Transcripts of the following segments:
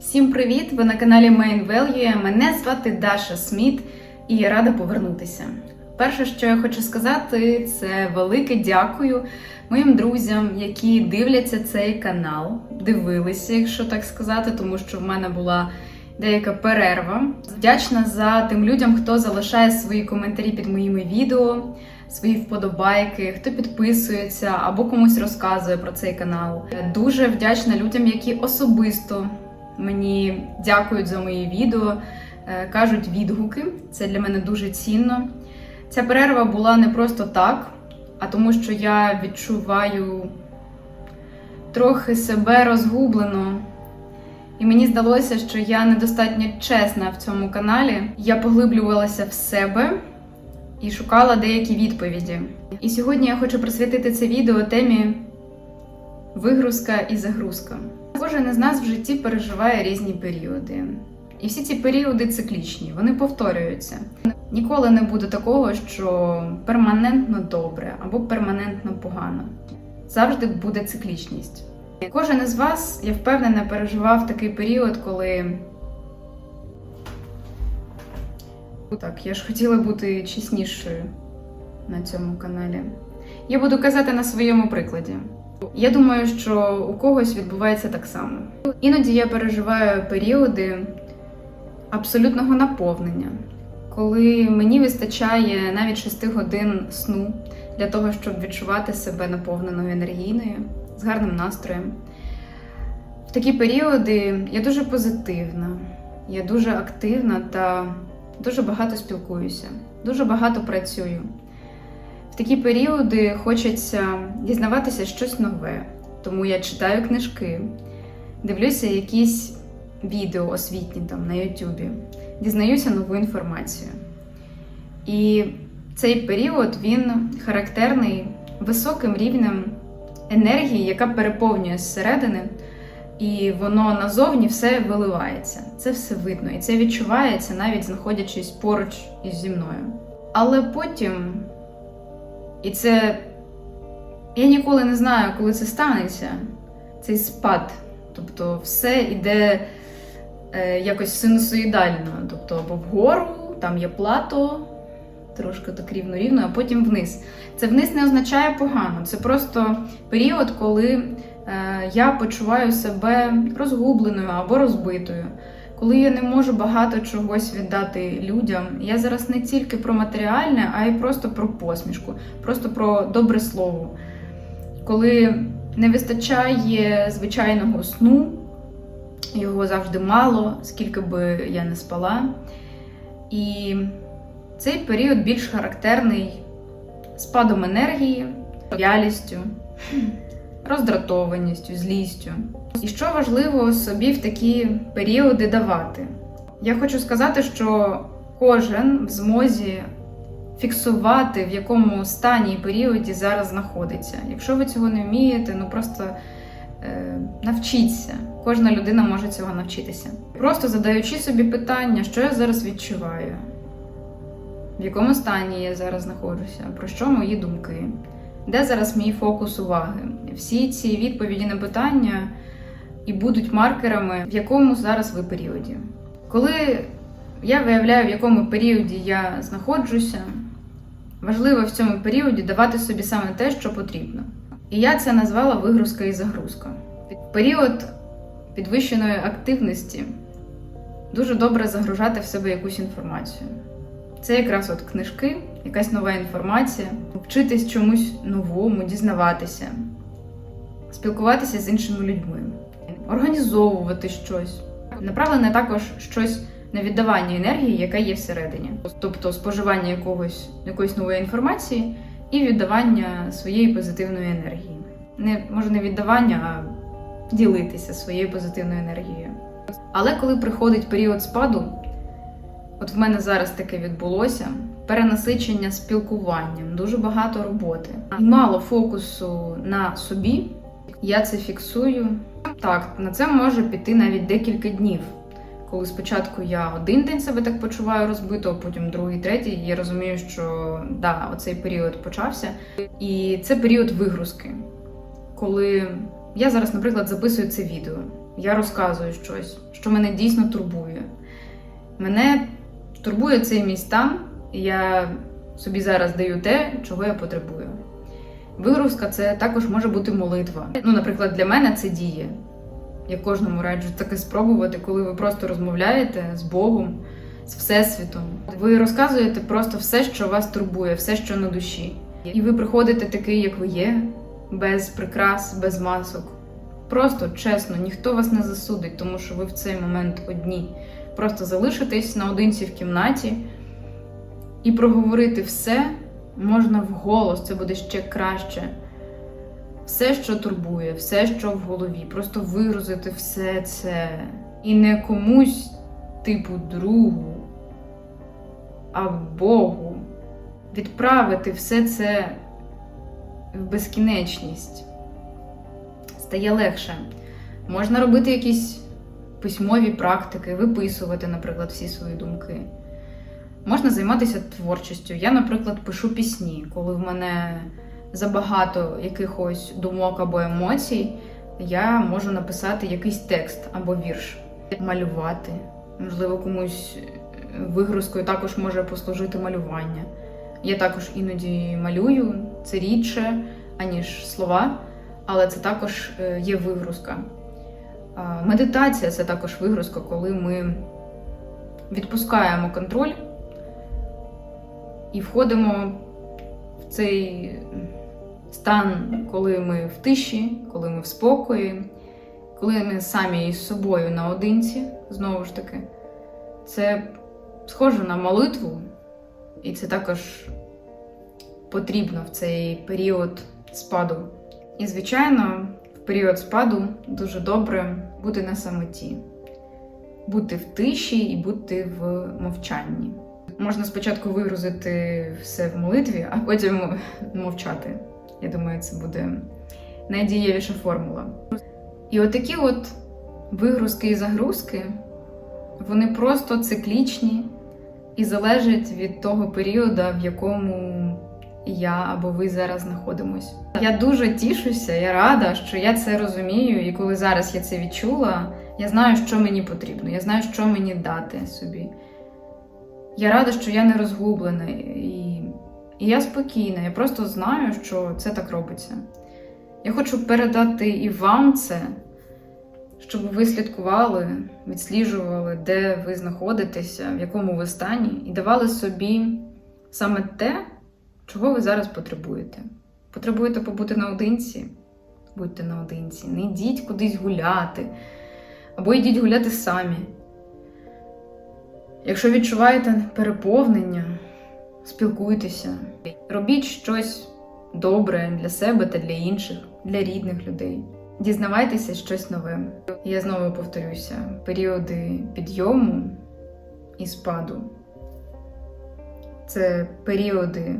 Всім привіт! Ви на каналі Main Value. Мене звати Даша Сміт і я рада повернутися. Перше, що я хочу сказати, це велике дякую моїм друзям, які дивляться цей канал, дивилися, якщо так сказати, тому що в мене була деяка перерва. Вдячна за тим людям, хто залишає свої коментарі під моїми відео, свої вподобайки, хто підписується або комусь розказує про цей канал. Дуже вдячна людям, які особисто мені дякують за мої відео, е, кажуть відгуки. Це для мене дуже цінно. Ця перерва була не просто так, а тому, що я відчуваю трохи себе розгублено. І мені здалося, що я недостатньо чесна в цьому каналі. Я поглиблювалася в себе і шукала деякі відповіді. І сьогодні я хочу присвятити це відео темі вигрузка і загрузка. Кожен із нас в житті переживає різні періоди. І всі ці періоди циклічні, вони повторюються. Ніколи не буде такого, що перманентно добре або перманентно погано. Завжди буде циклічність. Кожен із вас, я впевнена, переживав такий період, коли. Так, я ж хотіла бути чеснішою на цьому каналі. Я буду казати на своєму прикладі. Я думаю, що у когось відбувається так само. Іноді я переживаю періоди абсолютного наповнення, коли мені вистачає навіть 6 годин сну для того, щоб відчувати себе наповненою енергійною, з гарним настроєм. В такі періоди я дуже позитивна, я дуже активна та дуже багато спілкуюся, дуже багато працюю. Такі періоди хочеться дізнаватися щось нове, тому я читаю книжки, дивлюся якісь відео освітні там на Ютубі, дізнаюся нову інформацію. І цей період він характерний високим рівнем енергії, яка переповнює зсередини, і воно назовні все виливається. Це все видно, і це відчувається, навіть знаходячись поруч із зі мною. Але потім. І це я ніколи не знаю, коли це станеться, цей спад. Тобто все йде е, якось синусоїдально. Тобто або вгору, там є плато, трошки так рівно-рівно, а потім вниз. Це вниз не означає погано. Це просто період, коли е, я почуваю себе розгубленою або розбитою. Коли я не можу багато чогось віддати людям, я зараз не тільки про матеріальне, а й просто про посмішку, просто про добре слово. Коли не вистачає звичайного сну, його завжди мало, скільки би я не спала. І цей період більш характерний спадом енергії, вялістю, роздратованістю, злістю. І що важливо собі в такі періоди давати? Я хочу сказати, що кожен в змозі фіксувати, в якому стані і періоді зараз знаходиться. Якщо ви цього не вмієте, ну просто е, навчіться. Кожна людина може цього навчитися. Просто задаючи собі питання, що я зараз відчуваю, в якому стані я зараз знаходжуся, про що мої думки, де зараз мій фокус уваги. Всі ці відповіді на питання і будуть маркерами, в якому зараз ви періоді. Коли я виявляю, в якому періоді я знаходжуся, важливо в цьому періоді давати собі саме те, що потрібно. І я це назвала вигрузка і загрузка. Період підвищеної активності дуже добре загружати в себе якусь інформацію. Це якраз от книжки, якась нова інформація, вчитись чомусь новому, дізнаватися, спілкуватися з іншими людьми організовувати щось. Направлене також щось на віддавання енергії, яка є всередині, тобто споживання якогось якоїсь нової інформації і віддавання своєї позитивної енергії. Не може не віддавання, а ділитися своєю позитивною енергією. Але коли приходить період спаду, от в мене зараз таке відбулося: перенасичення спілкуванням, дуже багато роботи і мало фокусу на собі. Я це фіксую. Так, на це може піти навіть декілька днів. Коли спочатку я один день себе так почуваю розбито, а потім другий, третій, я розумію, що да, оцей період почався. І це період вигрузки. Коли я зараз, наприклад, записую це відео. я розказую щось, що мене дійсно турбує. Мене турбує цей мій стан, і я собі зараз даю те, чого я потребую. Вигрузка це також може бути молитва. Ну, наприклад, для мене це діє. Я кожному раджу таке спробувати, коли ви просто розмовляєте з Богом, з Всесвітом. Ви розказуєте просто все, що вас турбує, все, що на душі. І ви приходите такий, як ви є, без прикрас, без масок. Просто чесно, ніхто вас не засудить, тому що ви в цей момент одні. Просто залишитесь наодинці в кімнаті і проговорити все можна вголос, це буде ще краще. Все, що турбує, все, що в голові, просто вигрузити все це. І не комусь, типу, другу, а Богу. Відправити все це в безкінечність. Стає легше. Можна робити якісь письмові практики, виписувати, наприклад, всі свої думки. Можна займатися творчістю. Я, наприклад, пишу пісні, коли в мене забагато якихось думок або емоцій, я можу написати якийсь текст або вірш, малювати. Можливо, комусь вигрузкою також може послужити малювання. Я також іноді малюю, це рідше, аніж слова, але це також е, є вигрузка. Медитація це також вигрузка, коли ми відпускаємо контроль і входимо в цей стан, коли ми в тиші, коли ми в спокої, коли ми самі із собою наодинці, знову ж таки, це схоже на молитву, і це також потрібно в цей період спаду. І, звичайно, період спаду дуже добре бути на самоті, бути в тиші і бути в мовчанні. Можна спочатку вигрузити все в молитві, а потім мовчати. Я думаю, це буде найдієвіша формула. І отакі от вигрузки і загрузки, вони просто циклічні і залежать від того періоду, в якому я або ви зараз знаходимось. Я дуже тішуся, я рада, що я це розумію, і коли зараз я це відчула, я знаю, що мені потрібно, я знаю, що мені дати собі. Я рада, що я не розгублена і, і я спокійна. Я просто знаю, що це так робиться. Я хочу передати і вам це, щоб ви слідкували, відсліджували, де ви знаходитеся, в якому ви стані, і давали собі саме те, чого ви зараз потребуєте. Потребуєте побути наодинці? Будьте наодинці. Не йдіть кудись гуляти, або йдіть гуляти самі. Якщо відчуваєте переповнення, спілкуйтеся, робіть щось добре для себе та для інших, для рідних людей. Дізнавайтеся щось нове. Я знову повторюся: періоди підйому і спаду це періоди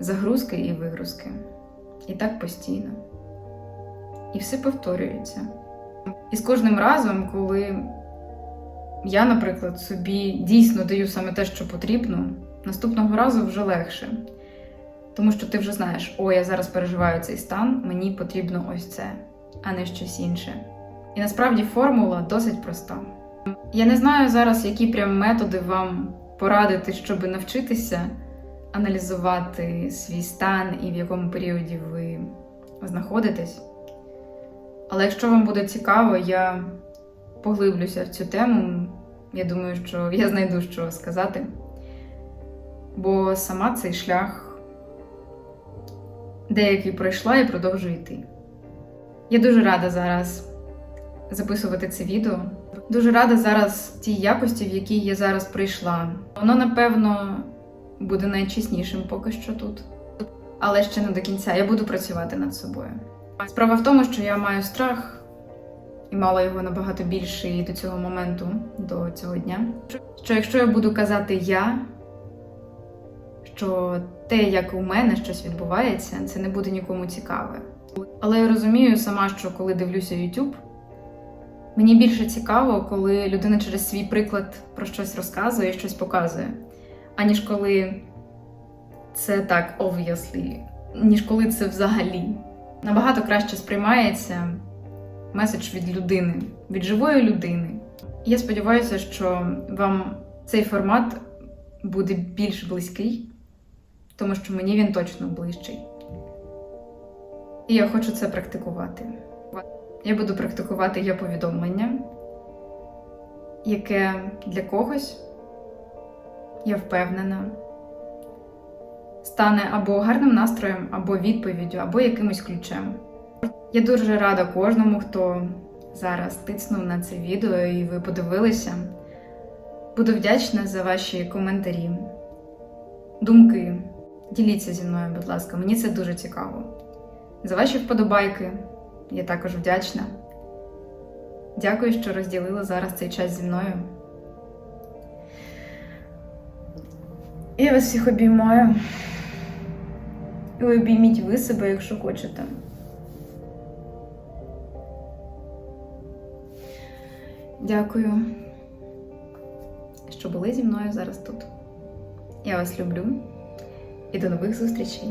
загрузки і вигрузки. І так постійно. І все повторюється. І з кожним разом, коли я, наприклад, собі дійсно даю саме те, що потрібно, наступного разу вже легше. Тому що ти вже знаєш, о, я зараз переживаю цей стан, мені потрібно ось це, а не щось інше. І насправді формула досить проста. Я не знаю зараз, які прям методи вам порадити, щоб навчитися аналізувати свій стан і в якому періоді ви знаходитесь. Але якщо вам буде цікаво, я поглиблюся в цю тему. Я думаю, що я знайду що сказати. Бо сама цей шлях деякий пройшла і продовжую йти. Я дуже рада зараз записувати це відео. Дуже рада зараз тій якості, в якій я зараз прийшла. Воно, напевно, буде найчеснішим поки що тут. Але ще не до кінця я буду працювати над собою. Справа в тому, що я маю страх і мала його набагато більше і до цього моменту, до цього дня. Що якщо я буду казати я, що те, як у мене щось відбувається, це не буде нікому цікаве. Але я розумію сама, що коли дивлюся YouTube, мені більше цікаво, коли людина через свій приклад про щось розказує, щось показує, аніж коли це так obviously, ніж коли це взагалі. Набагато краще сприймається меседж від людини, від живої людини. Я сподіваюся, що вам цей формат буде більш близький, тому що мені він точно ближчий. І я хочу це практикувати. Я буду практикувати є повідомлення, яке для когось, я впевнена, стане або гарним настроєм, або відповіддю, або якимось ключем. Я дуже рада кожному, хто зараз тиснув на це відео і ви подивилися. Буду вдячна за ваші коментарі, думки. Діліться зі мною, будь ласка, мені це дуже цікаво. За ваші вподобайки я також вдячна. Дякую, що розділили зараз цей час зі мною. Я вас всіх обіймаю. І обійміть ви себе, якщо хочете. Дякую, що були зі мною зараз тут. Я вас люблю і до нових зустрічей!